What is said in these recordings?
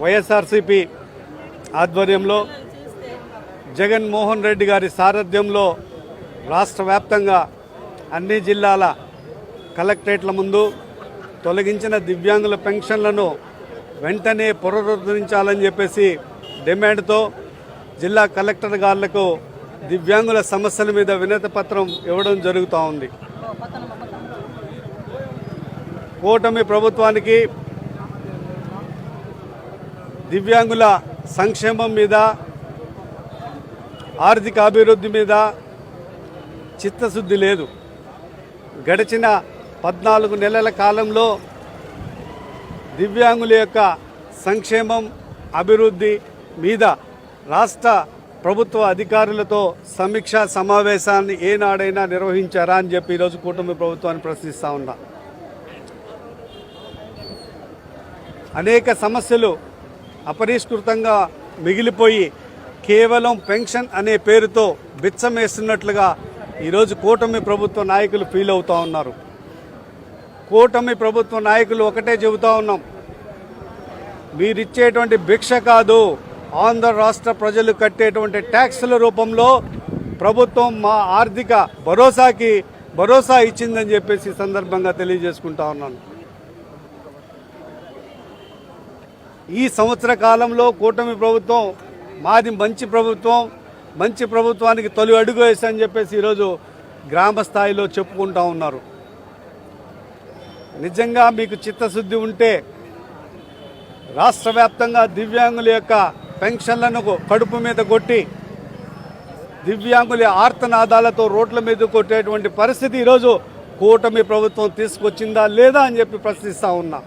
వైఎస్ఆర్సిపి ఆధ్వర్యంలో జగన్మోహన్ రెడ్డి గారి సారథ్యంలో రాష్ట్ర వ్యాప్తంగా అన్ని జిల్లాల కలెక్టరేట్ల ముందు తొలగించిన దివ్యాంగుల పెన్షన్లను వెంటనే పునరుద్ధరించాలని చెప్పేసి డిమాండ్తో జిల్లా కలెక్టర్ గారులకు దివ్యాంగుల సమస్యల మీద వినతి పత్రం ఇవ్వడం జరుగుతూ ఉంది. కూటమి ప్రభుత్వానికి దివ్యాంగుల సంక్షేమం మీద ఆర్థిక అభివృద్ధి మీద చిత్తశుద్ధి లేదు. గడిచిన పద్నాలుగు నెలల కాలంలో దివ్యాంగుల యొక్క సంక్షేమం అభివృద్ధి మీద రాష్ట్ర ప్రభుత్వ అధికారులతో సమీక్షా సమావేశాన్ని ఏనాడైనా నిర్వహించారా అని చెప్పి ఈరోజు కూటమి ప్రభుత్వాన్ని ప్రశ్నిస్తా ఉన్నా. అనేక సమస్యలు అపరిష్కృతంగా మిగిలిపోయి కేవలం పెన్షన్ అనే పేరుతో బిచ్చమేస్తున్నట్లుగా ఈరోజు కూటమి ప్రభుత్వ నాయకులు ఫీల్ అవుతూ ఉన్నారు. కూటమి ప్రభుత్వ నాయకులు ఒకటే చెబుతా ఉన్నాం. మీరిచ్చేటువంటి భిక్ష కాదు ఆంధ్ర రాష్ట్ర ప్రజలు కట్టేటువంటి ట్యాక్సుల రూపంలో ప్రభుత్వం మా ఆర్థిక భరోసాకి భరోసా ఇచ్చిందని చెప్పేసి సందర్భంగా తెలియజేసుకుంటా ఉన్నాను. ఈ సంవత్సర కాలంలో కూటమి ప్రభుత్వం మాది మంచి ప్రభుత్వం మంచి ప్రభుత్వానికి తొలి అడుగు వేసని చెప్పేసి ఈరోజు గ్రామ స్థాయిలో చెప్పుకుంటా ఉన్నారు. నిజంగా మీకు చిత్తశుద్ధి ఉంటే రాష్ట్ర వ్యాప్తంగా దివ్యాంగుల యొక్క పెన్షన్లను కడుపు మీద కొట్టి దివ్యాంగుల ఆర్తనాదాలతో రోడ్ల మీద కొట్టేటువంటి పరిస్థితి ఈరోజు కూటమి ప్రభుత్వం తీసుకొచ్చిందా లేదా అని చెప్పి ప్రశ్నిస్తూ ఉన్నా.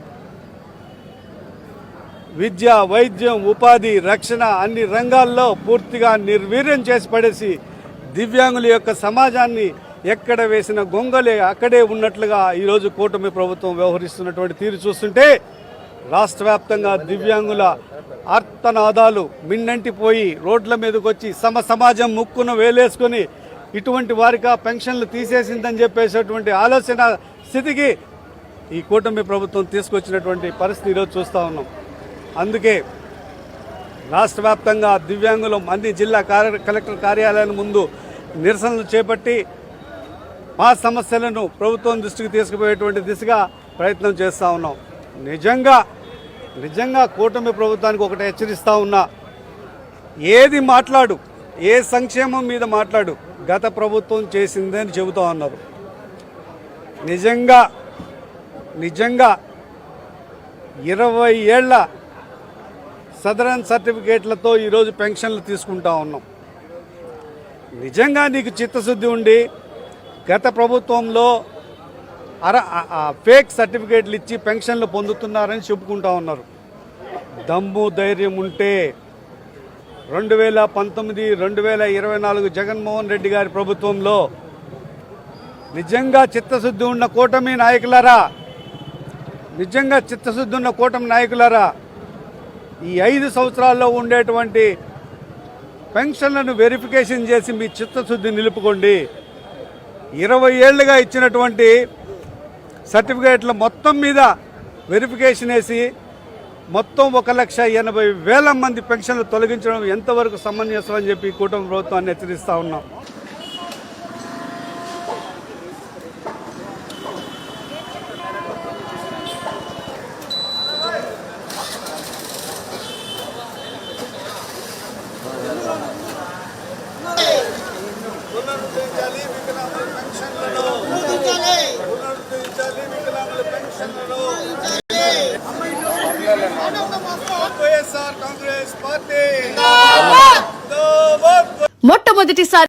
విద్య వైద్యం ఉపాధి రక్షణ అన్ని రంగాల్లో పూర్తిగా నిర్వీర్యం చేసి పడేసి దివ్యాంగుల యొక్క సమాజాన్ని ఎక్కడ వేసిన గొంగలే అక్కడే ఉన్నట్లుగా ఈరోజు కూటమి ప్రభుత్వం వ్యవహరిస్తున్నటువంటి తీరు చూస్తుంటే రాష్ట్ర వ్యాప్తంగా దివ్యాంగుల ఆర్తనాదాలు మిన్నంటిపోయి రోడ్ల మీదకి వచ్చి సమ సమాజం ముక్కును వేలేసుకొని ఇటువంటి వారికి ఆ పెన్షన్లు తీసేసిందని చెప్పేసేటువంటి ఆలోచన స్థితికి ఈ కూటమి ప్రభుత్వం తీసుకొచ్చినటువంటి పరిస్థితి ఈరోజు చూస్తూ ఉన్నాం. అందుకే రాష్ట్ర వ్యాప్తంగా దివ్యాంగులు అన్ని జిల్లా కార్య కలెక్టర్ కార్యాలయాల ముందు నిరసనలు చేపట్టి మా సమస్యలను ప్రభుత్వం దృష్టికి తీసుకుపోయేటువంటి దిశగా ప్రయత్నం చేస్తూ ఉన్నాం. నిజంగా నిజంగా కూటమి ప్రభుత్వానికి ఒకటి హెచ్చరిస్తూ ఉన్నా ఏది మాట్లాడు ఏ సంక్షేమం మీద మాట్లాడు గత ప్రభుత్వం చేసిందని చెబుతా ఉన్నారు. నిజంగా నిజంగా ఇరవై ఏళ్ళ సదరన్ సర్టిఫికేట్లతో ఈరోజు పెన్షన్లు తీసుకుంటా ఉన్నాం. నిజంగా నీకు చిత్తశుద్ధి ఉండి గత ప్రభుత్వంలో అర ఆ ఫేక్ సర్టిఫికేట్లు ఇచ్చి పెన్షన్లు పొందుతున్నారని చెప్పుకుంటా ఉన్నారు. దమ్ము ధైర్యం ఉంటే రెండు వేల పంతొమ్మిది రెండు వేల ఇరవై నాలుగు జగన్మోహన్ రెడ్డి గారి ప్రభుత్వంలో నిజంగా చిత్తశుద్ధి ఉన్న కూటమి నాయకులారా? నిజంగా చిత్తశుద్ధి ఉన్న కూటమి నాయకులారా? ఈ ఐదు సంవత్సరాల్లో ఉండేటువంటి పెన్షన్లను వెరిఫికేషన్ చేసి మీ చిత్తశుద్ధి నిలుపుకోండి. ఇరవై ఏళ్ళుగా ఇచ్చినటువంటి సర్టిఫికేట్ల మొత్తం మీద వెరిఫికేషన్ వేసి మొత్తం ఒక లక్ష ఎనభై వేల మంది పెన్షన్లు తొలగించడం ఎంతవరకు సమంజసం అని చెప్పి కూటమి ప్రభుత్వాన్ని హెచ్చరిస్తా ఉన్నాం. మొట్టమొదటిసారి